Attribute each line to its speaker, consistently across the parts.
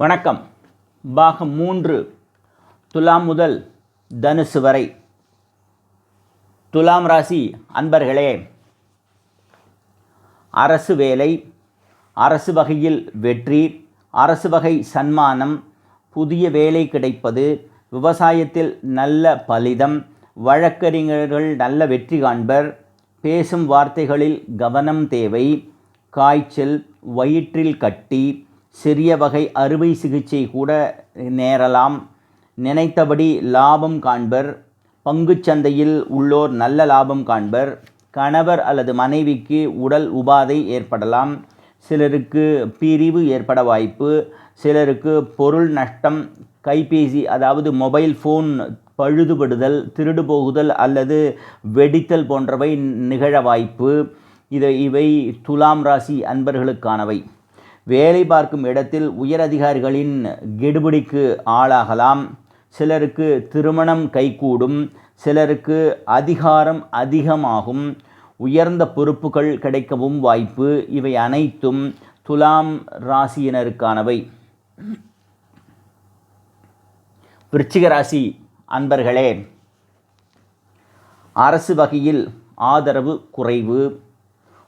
Speaker 1: வணக்கம். பாகம் மூன்று துலாம் முதல் தனுசு வரை. துலாம் ராசி அன்பர்களே அரசு வேலை அரசு வகையில் வெற்றி அரசு வகை சன்மானம் புதிய வேலை கிடைப்பது விவசாயத்தில் நல்ல பலிதம் வழக்கறிஞர்கள் நல்ல வெற்றி காண்பர் பேசும் வார்த்தைகளில் கவனம் தேவை காய்ச்சல் வயிற்றில் கட்டி சிறிய வகை அறுவை சிகிச்சை கூட நேரலாம். நினைத்தபடி லாபம் காண்பர். பங்குச் சந்தையில் உள்ளோர் நல்ல லாபம் காண்பர். கணவர் அல்லது மனைவிக்கு உடல் உபாதை ஏற்படலாம். சிலருக்கு பிரிவு ஏற்பட வாய்ப்பு. சிலருக்கு பொருள் நஷ்டம் கைபேசி அதாவது மொபைல் ஃபோன் பழுதுபடுதல் திருடு போகுதல் அல்லது வெடித்தல் போன்றவை நிகழ வாய்ப்பு. இதை இவை துலாம் ராசி அன்பர்களுக்கானவை. வேலை பார்க்கும் இடத்தில் உயரதிகாரிகளின் கெடுபிடிக்கு ஆளாகலாம். சிலருக்கு திருமணம் கைகூடும் சிலருக்கு அதிகாரம் அதிகமாகும். உயர்ந்த பொறுப்புகள் கிடைக்கவும் வாய்ப்பு. இவை அனைத்தும் துலாம் ராசியினருக்கானவை. விருச்சிக ராசி அன்பர்களே அரசு வகையில் ஆதரவு குறைவு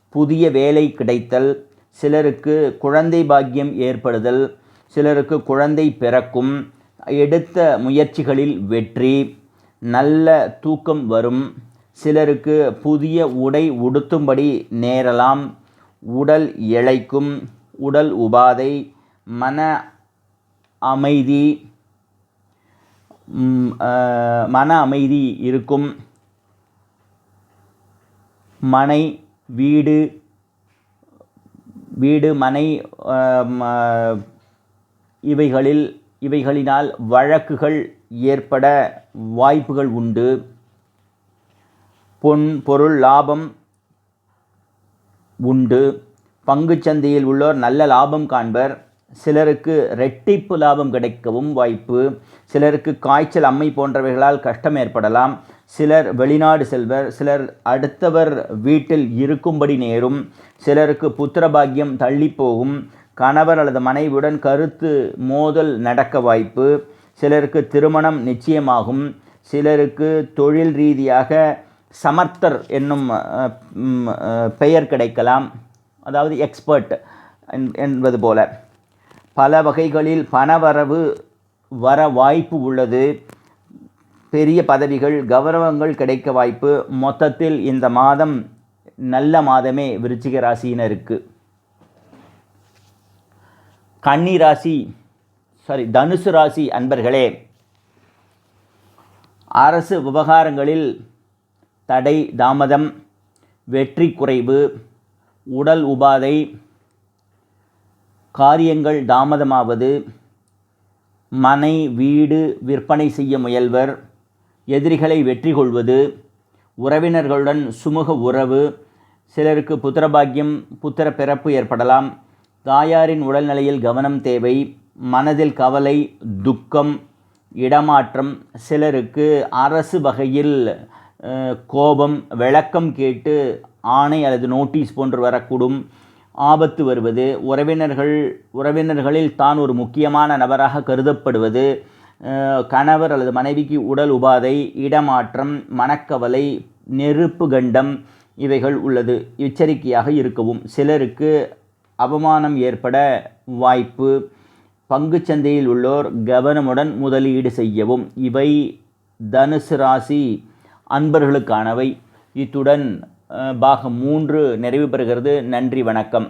Speaker 1: புதிய வேலை கிடைத்தல் சிலருக்கு குழந்தை பாக்கியம் ஏற்படுதல் சிலருக்கு குழந்தை பிறக்கும் எடுத்த முயற்சிகளில் வெற்றி நல்ல தூக்கம் வரும் சிலருக்கு புதிய உடை உடுத்தும்படி நேரலாம் உடல் இழைக்கும் உடல் உபாதை மன அமைதி மன அமைதி இருக்கும் மனை வீடு வீடு மனை இவைகளில் இவைகளினால் வழக்குகள் ஏற்பட வாய்ப்புகள் உண்டு. பொன் பொருள் லாபம் உண்டு. பங்குச்சந்தையில் உள்ளோர் நல்ல லாபம் காண்பர். சிலருக்கு ரெட்டிப்பு லாபம் கிடைக்கவும் வாய்ப்பு. சிலருக்கு காய்ச்சல் அம்மை போன்றவைகளால் கஷ்டம் ஏற்படலாம். சிலர் வெளிநாடு செல்வர் சிலர் அடுத்தவர் வீட்டில் இருக்கும்படி நேரும் சிலருக்கு புத்திரபாக்கியம் தள்ளி போகும் கணவர் அல்லது மனைவியுடன் கருத்து மோதல் நடக்க வாய்ப்பு. சிலருக்கு திருமணம் நிச்சயமாகும். சிலருக்கு தொழில் ரீதியாக சமர்த்தர் என்னும் பெயர் கிடைக்கலாம். அதாவது எக்ஸ்பர்ட் என்பது போல. பல வகைகளில் பணவரவு வர வாய்ப்பு உள்ளது. பெரிய பதவிகள் கௌரவங்கள் கிடைக்க வாய்ப்பு மொத்தத்தில் இந்த மாதம் நல்ல மாதமே விருச்சிக ராசியினருக்கு. கன்னி ராசி சாரி தனுசு ராசி அன்பர்களே அரசு விவகாரங்களில் தடை தாமதம் வெற்றி குறைவு உடல் உபாதை காரியங்கள் தாமதமாவது மனை வீடு விற்பனை செய்ய முயல்வர் எதிரிகளை வெற்றி கொள்வது உறவினர்களுடன் சுமூக உறவு சிலருக்கு புத்திரபாக்கியம் புத்திர பிறப்பு ஏற்படலாம். தாயாரின் உடல்நிலையில் கவனம் தேவை மனதில் கவலை துக்கம் இடமாற்றம் சிலருக்கு அரசு வகையில் கோபம் விளக்கம் கேட்டு ஆணை அல்லது நோட்டீஸ் போன்று வரக்கூடும். ஆபத்து வருவது உறவினர்கள் உறவினர்களில் தான் ஒரு முக்கியமான நபராக கருதப்படுவது கணவர் அல்லது மனைவிக்கு உடல் உபாதை இடமாற்றம் மனக்கவலை நெருப்பு கண்டம் இவைகள் உள்ளது. எச்சரிக்கையாக இருக்கவும். சிலருக்கு அவமானம் ஏற்பட வாய்ப்பு. பங்குச் சந்தையில் உள்ளோர் கவனமுடன் முதலீடு செய்யவும். இவை தனுசு ராசி அன்பர்களுக்கானவை. இத்துடன் பாகம் மூன்று நிறைவு பெறுகிறது. நன்றி வணக்கம்.